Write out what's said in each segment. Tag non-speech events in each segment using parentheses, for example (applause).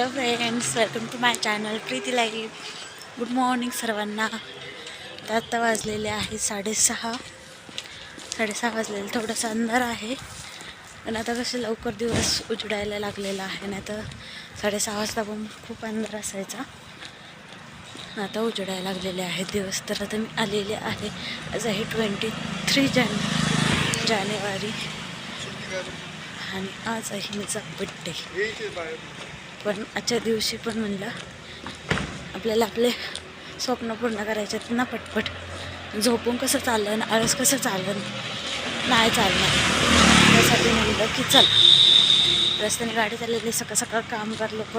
Hello friends welcome to my channel Preeti life good morning सर्वांना. तर आत्ता वाजलेले आहे साडेसहा. साडेसहा वाजलेले थोडंसं अंधार आहे. पण आता कसं लवकर दिवस उजडायला लागलेला आहे नाही तर साडेसहा वाजता पण खूप अंधार असायचा. आता उजडायला लागलेले आहेत दिवस. तर आता मी आलेले आहे आज आहे ट्वेंटी थ्री जान जानेवारी. आणि आज आहे माझा बड्डे पण आजच्या दिवशी पण म्हणलं आपल्याला आपले स्वप्न पूर्ण करायचे आहेत. ना पटपट झोपून कसं चाललं आळस कसं चाललं नाही चालणार. त्यासाठी म्हणलं की चल रस्त्याने गाडी चाललेली सकाळ सकाळ काम कर लोक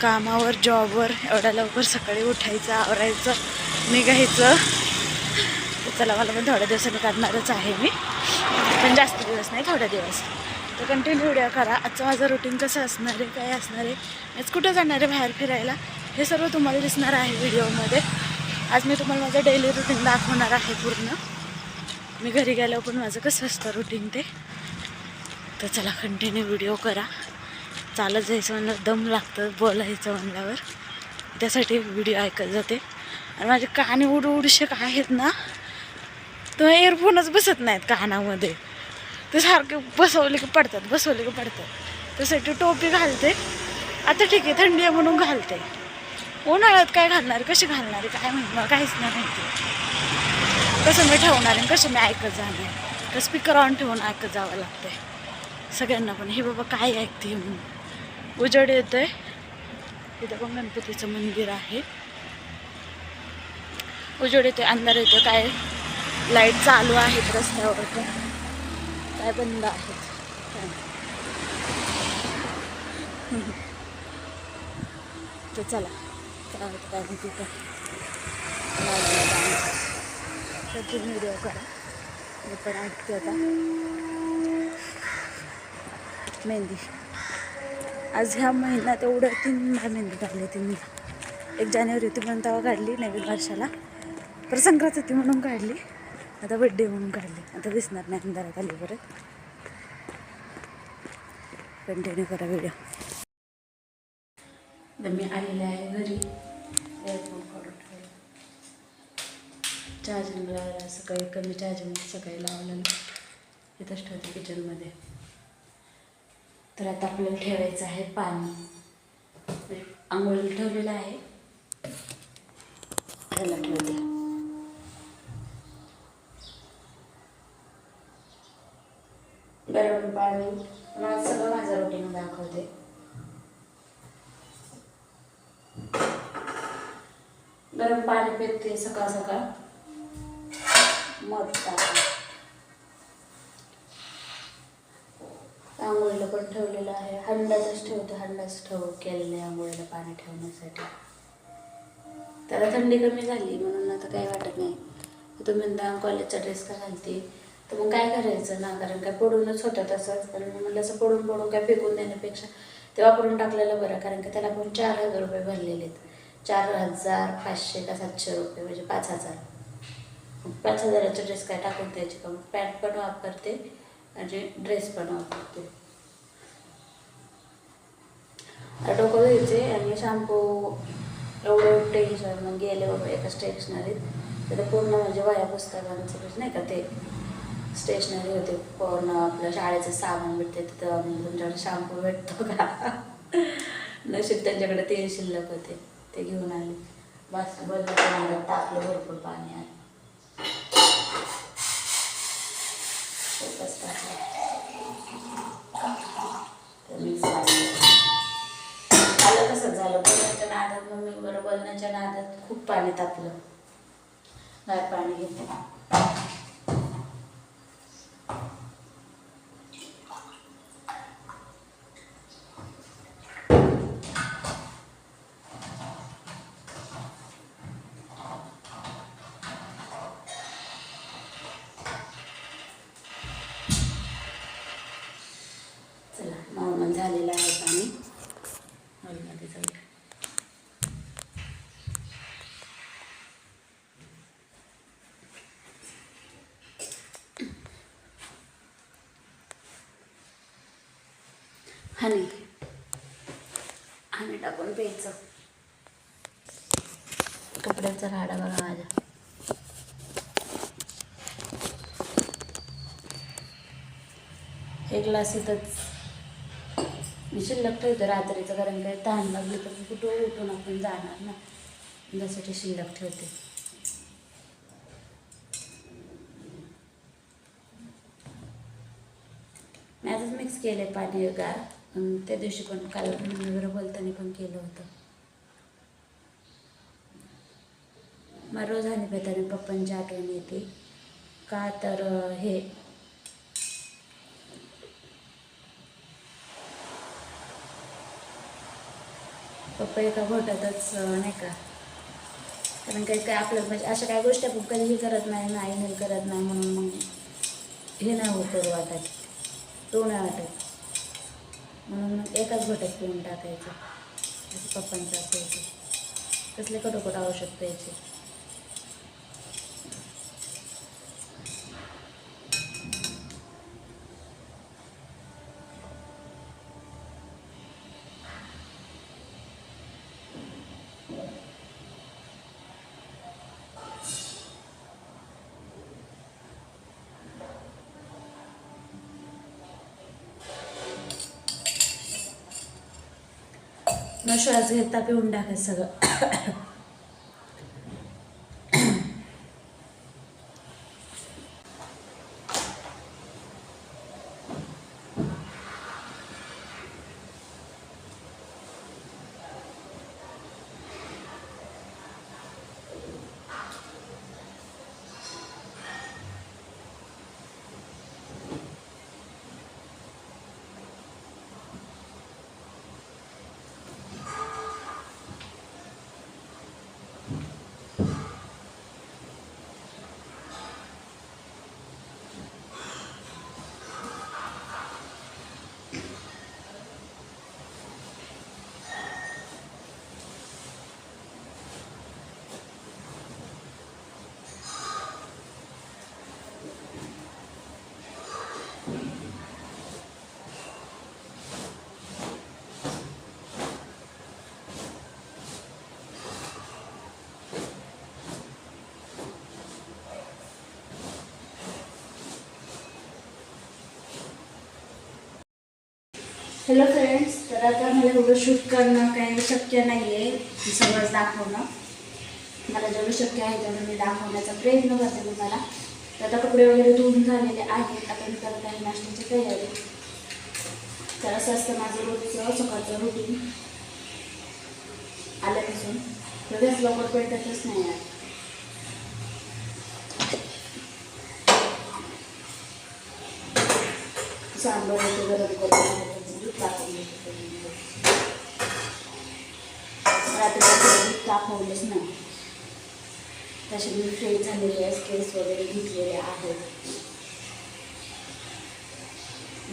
कामावर जॉबवर एवढ्या लवकर सकाळी उठायचं आवरायचं निघायचं. चला मला पण थोड्या दिवसांनी करणारच आहे मी. पण जास्त दिवस नाही थोड्या दिवस. तर कंटिन्यू व्हिडिओ करा. आजचं माझं रुटीन कसं असणार आहे काय असणार आहे? आज कुठं जाणार आहे बाहेर फिरायला? हे सर्व तुम्हाला दिसणार आहे व्हिडिओमध्ये. आज मी तुम्हाला माझं डेली रुटीन दाखवणार आहे पूर्ण. मी घरी गेल्यावर पण माझं कसं असतं रुटीन ते? तर चला कंटिन्यू व्हिडिओ करा. चालत जायचं म्हणलं दम लागतं बोलायचं म्हणल्यावर. त्यासाठी व्हिडिओ ऐकत जाते. आणि माझे काने उडू उडशे आहेत ना तर एअरफोनच बसत नाहीत कानामध्ये. ते सारखे बसवले की पडतात बसवले की पडतात. त्यासाठी टोपी घालते. आता ठीक आहे थंडी आहे म्हणून घालते. उन्हाळ्यात काय घालणार कशी घालणार काय माहिती मला काहीच नाही माहिती. कसं मी ठेवणार आहे कसं मी ऐकत जाणार? तर स्पीकर ऑन ठेवून ऐकत जावं लागतंय. सगळ्यांना पण हे बाबा काय ऐकते म्हणून. उजड आहे इथं पण गणपतीचं मंदिर आहे. उजड येतोय अंधार येतोय काय? लाइट चालू आहेत रस्त्यावर पण काय बंद आहेत तर चला. काय होतं काय तर तुम्ही व्हिडिओ करा. मी पण ऐकते आता. मेहंदी. आज ह्या महिन्यात एवढं तीनदा मेहंदी काढली होती मी. एक जानेवारी होती म्हणून तेव्हा काढली नवीन वर्षाला. परत संक्रांत होती म्हणून काढली. आता बड्डे म्हणून काढले. आता दिसणार नाही अंधारात आली परत कंटिन्यू करा व्हिडिओ तर मी आलेले आहे घरी. एअरफोन काढून ठेवला. चार्जिंग लावायला सकाळी कमी चार्जिंग सकाळी लावलेलं इथंच ठेवते किचनमध्ये तर आता आपल्याला ठेवायचं आहे पाणी. म्हणजे आंघोळीला ठेवलेलं आहे. त्याला ठेवते गरम पाणी मला सगळं माझं रुटीन दाखवते. गरम पाणी पिते सकाळ सकाळ. मध टाकते आंघोळीला पण ठेवलेलं आहे. हंडाचंच ठेवते हंडाच ठेव केलेलं आहे आंघोळीला पाणी ठेवण्यासाठी. त्याला थंडी कमी झाली म्हणून आता काही वाटत नाही. तुम्ही म्हणता कॉलेजचा ड्रेस का घालते? तर मग काय करायचं ना? कारण काय पडूनच होतं तसंच. तर मग म्हणलं असं पडून पडून काय फेकून देण्यापेक्षा ते वापरून टाकलेलं बरं. कारण की त्याला पण चार हजार रुपये भरलेले आहेत. चार हजार पाचशे का सातशे रुपये म्हणजे पाच हजार. मग पाच हजाराचा ड्रेस काय टाकून द्यायची का? पॅन्ट पण वापरते आणि ड्रेस पण वापरते. डोकं घ्यायचे आणि शॅम्पू एवढं टेन्शन मग गेले बाबा एका स्टेशनरीत तर पूर्ण म्हणजे वया पुस्तकांचं नाही का ते? स्टेशनरी होते. पूर्ण आपलं शाळेचं सामान भेटते तिथं तुमच्याकडे शॅम्पू भेटतो का? नशीब त्यांच्याकडे तेल शिल्लक होते. ते घेऊन आले. बस बोललं टाकलं भरपूर पाणी आहे तर आलं कसं झालं. बोलण्याच्या नादात? मम्मी बरं बोलण्याच्या नादात? खूप पाणी तापलं. गाय पाणी घेते चला नॉर्मल झालेलं आहे पाणी हॉलमध्ये जाऊया हनी आम्ही टाकून प्यायचं. कपड्यांचा राडा बघा माझ्या. एक ग्लास इथंच. मी शिल्लक ठेवतो रात्रीचं कारण काय तहान लागली तर कुठं उठून आपण जाणार ना. त्यासाठी शिल्लक ठेवते. मी आताच मिक्स केलं आहे पाणी गार त्या दिवशी पण काल वगैरे बोलताना पण केलं होतं. मला रोज हानी पेताना पप्पांची आठवण येते. का तर हे पप्पा एका घोटातच नाही का? कारण काही काय आपलं म्हणजे अशा काही गोष्टी आपण कधीही करत नाही नाही करत नाही म्हणून मग हे नाही होत वाटत. तो नाही वाटत. म्हणून मग एकाच घटक पिऊन टाकायचं. असं पप्पांचं असायचं कसले कटोकट आवश्यकता याची श्वास घेता पिऊन टाकायचं सगळं. हॅलो फ्रेंड्स तर आता मला एवढं शूट करणं काही शक्य नाही आहे सगळंच दाखवणं मला जेवढं शक्य आहे तेवढं मी दाखवण्याचा प्रयत्न करते तुम्हाला. तर आता कपडे वगैरे धुवून झालेले आहेत. आता मी करत आहे नाश्त्याची तयारी. तर असं असतं माझं रोजचं सकाळचं रुटीन आल्यापासून लगेच लवकर पेटतच नाही आहे. सांबर वगैरे गरम करून रात्री तापवलेच रात्रीचं तापवलंच नाही तसे मी फ्रेश झालेले आहे स्केल्स वगैरे घेतलेले आहेत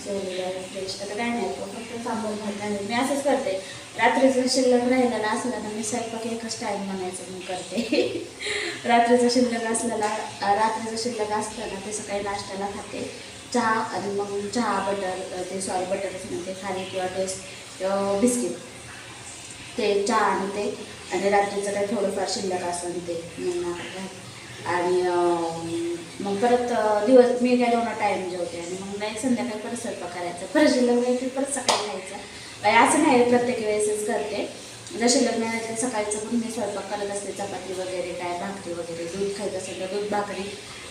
जेवलेले फ्रेश आता काय नाही फक्त मी असंच करते रात्रीचं शिल्लक राहिलेला असला तर मी स्वयंपाक एकच टाईम म्हणायचं मी करते. रात्रीचं शिल्लक असलेला रात्रीचं शिल्लक असलं ना ते सकाळी नाश्त्याला खाते. चहा आणि मग चहा बटर ते सॉरी बटरच म्हणते खाली किंवा टेस्ट बिस्किट ते चहा आणि ते आणि रात्रीचं काही थोडंफार शिल्लक असून ते मग आणि मग परत दिवस मी काय दोन टाईम जेवते आणि मग नाही संध्याकाळी परत स्वयंपाक करायचा. परत शिल्लक नाही की परत सकाळी खायचं. असं नाही प्रत्येक वेळेसच करते. जर शिल्लक नाही सकाळचं पण मी स्वयंपाक करत असते चपाती वगैरे काय भाकरी वगैरे दूध खायचं असेल तर दूध भाकरी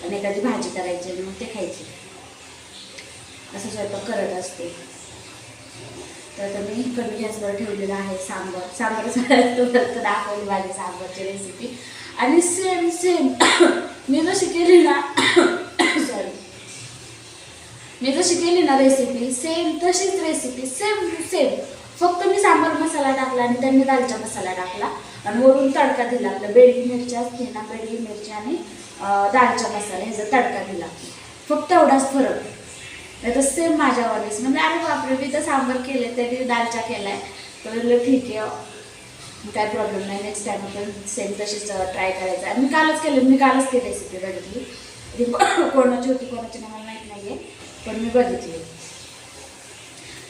आणि एखादी भाजी करायची आणि मग ते खायची. असं स्वयंपाक करत असते. तर आता मी कमी गॅसवर ठेवलेलं आहे सांबर. सांबर फक्त दाखवली माझी सांबरची रेसिपी आणि सेम सेम मी जशी केली ना सॉरी मी जशी केली ना रेसिपी सेम तशीच रेसिपी सेम सेम फक्त मी सांबर मसाला टाकला आणि त्यांनी दालचा मसाला टाकला. आणि वरून तडका दिला आपलं बेडगी मिरची असते ना बेडगी मिरची आणि दालचा मसाला ह्याचा तडका दिला. फक्त एवढाच फरक. नाही तर सेम माझ्यावरच म्हणजे अरे बापरे मी तर सांबर केले त्यांनी दालचा केलाय. तर म्हटलं ठीक आहे काय प्रॉब्लेम नाही नेक्स्ट टाइम आपण सेम तशीच ट्राय करायचं. आणि मी कालच केलं मी कालच ती रेसिपी बघितली. ती कोणाची होती कोणाची नाही मला माहीत नाही आहे पण मी बघितली.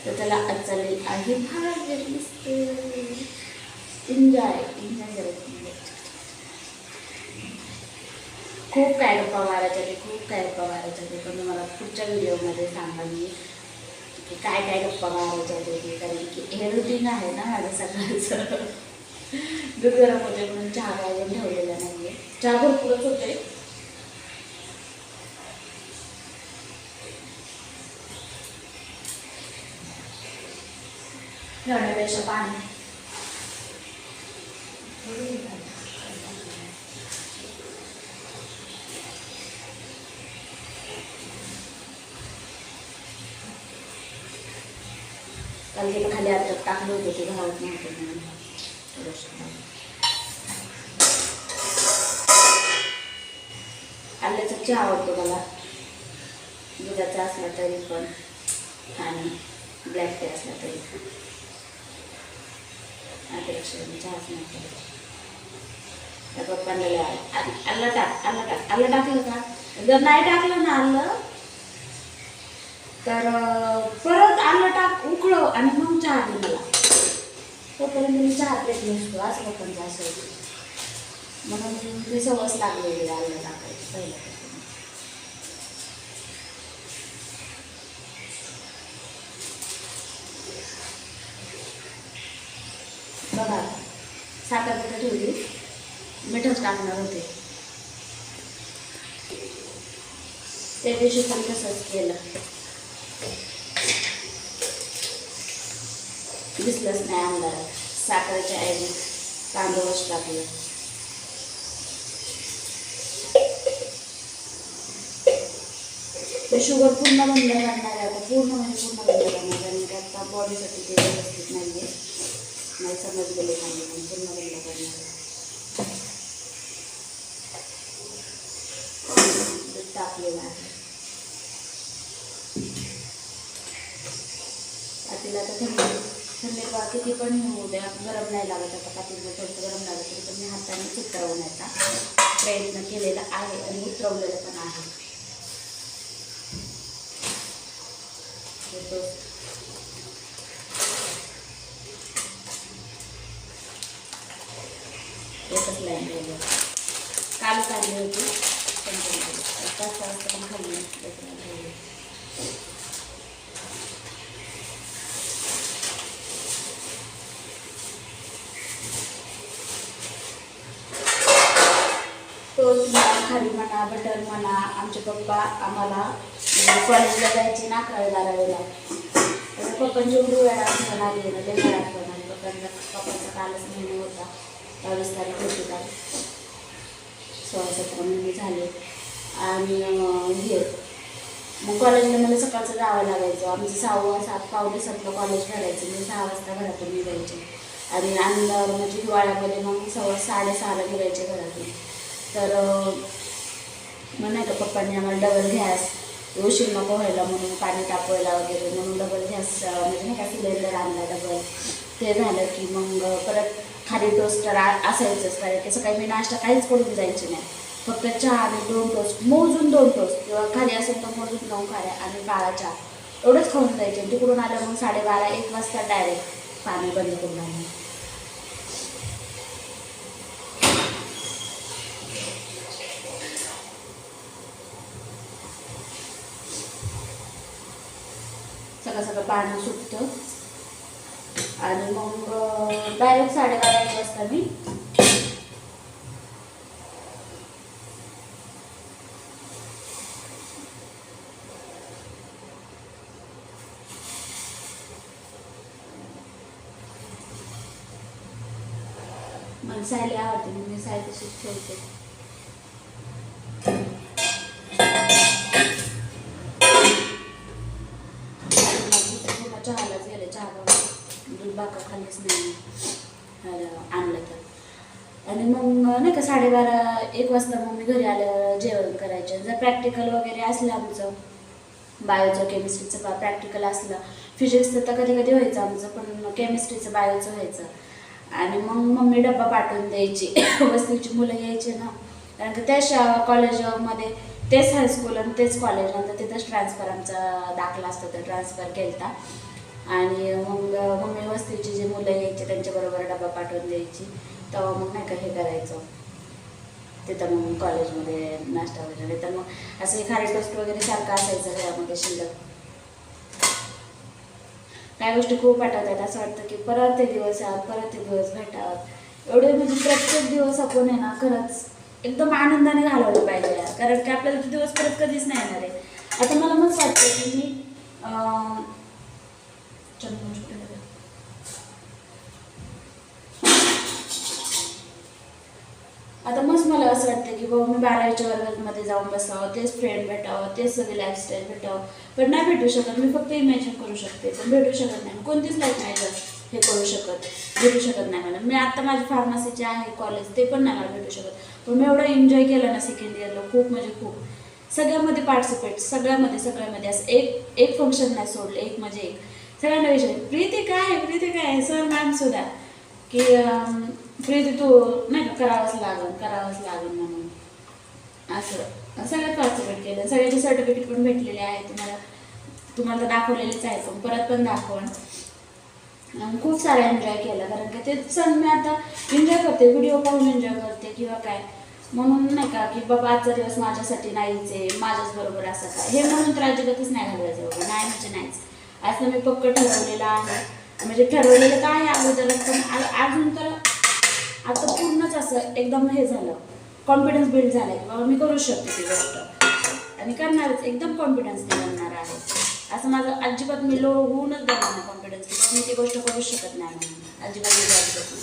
तर त्याला आज चालेल आहे फार मस्त एन्जॉय एन्जॉय करायचं म्हणजे. खूप काय गप्पा मारायच्या ते खूप काय गप्पा मारायच्या ते पण मला पुढच्या व्हिडिओमध्ये सांगा मी की काय काय गप्पा मारायच्या ते. कारण की हे रुटीन आहे ना माझं सकाळचं दूध गरम होते म्हणून चहा काय अजून ठेवलेला नाही आहे चहा भरपूरच होते ठेवण्यापेक्षा पाणी. म्हणजे काल गेलं खाली अर्धक टाकलं होतं ते घालत नव्हतं म्हणून. आल्याचा चहा आवडतो मला. दुधाचा असला तरी पण आणि ब्लॅक टी असला तरी पण. त्यापेक्षा चहाच नाही त्या पप्पांना आलं टाक आलं टाक आलं टाकलं का? जर नाही टाकलं ना आलं तर परत आलं टाक उकळव आणि मग चहा दे मला. तोपर्यंत मी चहा प्लेट नसतो असं पण जास्त म्हणून मी सवस लागलेली आलं टाकायची पहिलं बघा साखर कुठे ठेवली? मिठच टाकणार होते. त्या दिवशी पण तसंच केलं. दिसलंच नाही अंधारात साखरेच्या ऐवजी तांदूळच टाकलं ते शुगर पूर्ण बंद करणार आहे पूर्ण म्हणजे पूर्ण बंद करणार आहे आणि त्याचा बॉडीसाठी ते व्यवस्थित नाही आहे नाही समज गेले नाही पण पूर्ण बंद करणार आहे टाकलेलं आहे पातीला तर थंडी थंडी बा किती पण होऊ द्या गरम नाही लागत आता पातीला थोडंसं गरम लागत तरी पण मी हाताने उतरवण्याचा प्रयत्न केलेला आहे आणि उतरवलेलं पण आहे हे toast. एकच लाईन गेलं काल काढली होती पण ते नाही. एक पाच सहा वाजता पण खाल्ली त्याच्यामुळे ठेवली. टोस्ट म्हणा त्याबद्दल मला बटर म्हणा आमचे पप्पा आम्हाला म्हणजे कॉलेजला जायचे ना कळदारावेला तर पप्पांची एवढी वेळा आठवण आली ना लई वेळा आठवण आली पप्पांचा पप्पांचा कालच महिना होता. बावीस तारीख होती काल. सोळा सतरा महिने झाले. आणि हे मग कॉलेजला मला सकाळचं जावं लागायचं. आमचं सहावा सात पावणे सातला कॉलेज भरायचं मी सहा वाजता घरातून निघायचे. आणि आनंदावर म्हणजे हिवाळ्यामध्ये मग सव्वा साडेसहाला निघायचे घरातून. तर मग नाही का पप्पांनी आम्हाला डबल घ्यास उशीर नको व्हायला म्हणून पाणी तापवायला वगैरे म्हणून डबल गॅस म्हणजे नाही का सिलेंडर आणला डबल ते झालं की मग परत खाली टोस्टर असायचंच कारण की सकाळी मी नाश्ता काहीच करून जायचे नाही. फक्त चहा आणि दोन टोस्ट मोजून दोन टोस्ट किंवा खाली असेल तर मोजून नऊ खाऱ्या आणि काळा चहा. एवढंच खाऊन जायचे तिकडून आलं मग साडेबारा एक वाजता डायरेक्ट पाणी बंद करून आणलं सगळं सगळं पाणी सुटतं. आणि मग डायरेक्ट साडेबारा एक वाजता मी मला सायली आवडते मी साय तशीच ठेवते आणि मग नाही का साडेबारा एक वाजता मग मी घरी आल्यावर जेवण करायचं. जर प्रॅक्टिकल वगैरे असलं आमचं बायोचं केमिस्ट्रीचं प्रॅक्टिकल असलं फिजिक्सचं तर कधी कधी व्हायचं आमचं पण केमिस्ट्रीचं बायोचं व्हायचं. आणि मग मम्मी डब्बा पाठवून द्यायची. (coughs) वस्तीची मुलं यायची ना. कारण की त्या कॉलेजमध्ये तेच हायस्कूल आणि तेच कॉलेज नंतर तिथंच ट्रान्सफर आमचा दाखला असतो तर ट्रान्सफर केलता. आणि मग मम्मी वस्तीची जी मुलं यायची त्यांच्याबरोबर डबा पाठवून द्यायची. तेव्हा मग नाही का हे करायचं. तिथं मग कॉलेजमध्ये नाश्ता वगैरे तर मग असं खारी गोष्ट वगैरे सारखं असायचं घरामध्ये शिल्लक. काही गोष्टी खूप आठवतात. असं वाटतं की परत ते दिवस आहात परत ते दिवस भेटावं एवढे म्हणजे प्रत्येक दिवस आपण आहे ना खरंच एकदम आनंदाने घालवलं पाहिजे कारण की आपल्याला ते दिवस परत कधीच नाही येणार आहे. आता मला मग वाटतं की मी अं, चंदन कुठे गेलं? आता मस्त मला असं वाटतं की बाबा मी बारावीच्या वर्गामध्ये जाऊन बसावं तेच फ्रेंड भेटावं तेच सगळे लाईफस्टाईल भेटावं. पण नाही भेटू शकत मी फक्त इमॅजिन करू शकते. पण भेटू शकत नाही. कोणतीच लाईफ नाही जर हे करू शकत भेटू शकत नाही मला. मी आता माझी फार्मसीचे आहे कॉलेज ते पण नाही मला भेटू शकत. पण मी एवढं एन्जॉय केलं ना सेकंड इयरला खूप म्हणजे खूप. सगळ्यामध्ये पार्टिसिपेट सगळ्यामध्ये सगळ्यामध्ये. असं एक एक फंक्शन नाही सोडलं एक म्हणजे एक. सगळ्यांना विचार प्रीती काय आहे? प्रीती काय आहे? सर मॅम सुद्धा. की प्रीती तू नाही का करावंच लागेल करावंच लागेल म्हणून असं सगळं पार्टिसिपेट केलं सगळ्याचे सर्टिफिकेट पण भेटलेले आहे तुम्हाला तुम्हाला तर दाखवलेलेच आहे पण परत पण दाखवण खूप सारा एन्जॉय केला कारण की ते सण मी आता एन्जॉय करते व्हिडिओ पाहून एन्जॉय करते किंवा काय म्हणून नाही का की बाबा आजचा दिवस माझ्यासाठी नाहीच आहे माझ्याच बरोबर असं काय हे म्हणून तर अजिबातच नाही घालवायचं एवढं नाही म्हणजे नाहीच असं मी पक्क ठरवलेलं आहे म्हणजे ठरवलेलं काय अगोदरच पण आ- अजून तर आता पूर्णच असं एकदम हे झालं. कॉन्फिडन्स बिल्ड झाला की बाबा मी करू शकते ती गोष्ट. आणि करणारच. एकदम कॉन्फिडन्स करणार आहे. असं माझं अजिबात मी लो होऊनच देणार नाही कॉन्फिडन्स की मी ती गोष्ट करू शकत नाही अजिबात मी अजिबात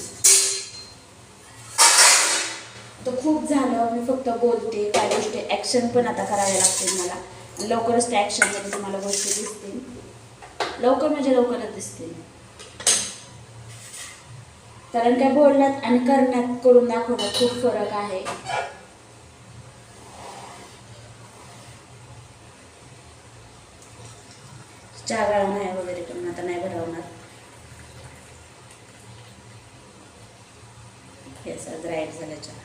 तर खूप झालं. मी फक्त बोलते काय गोष्टी ॲक्शन पण आता कराव्या लागतील मला. लवकरच त्या ॲक्शनमध्ये तुम्हाला गोष्टी दिसतील. लवकर म्हणजे लवकरच दिसतील. कारण काय बोलण्यात आणि करण्यात करून दाखवण्यात खूप फरक आहे. चहा गाळा नाही वगैरे पण आता नाही भरवणार हे आज राईट झालं चहा.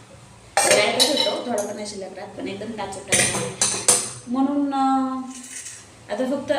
राईटच होतो थोडा पण शिल्लक राहत पण एकदम टाचत म्हणून आता फक्त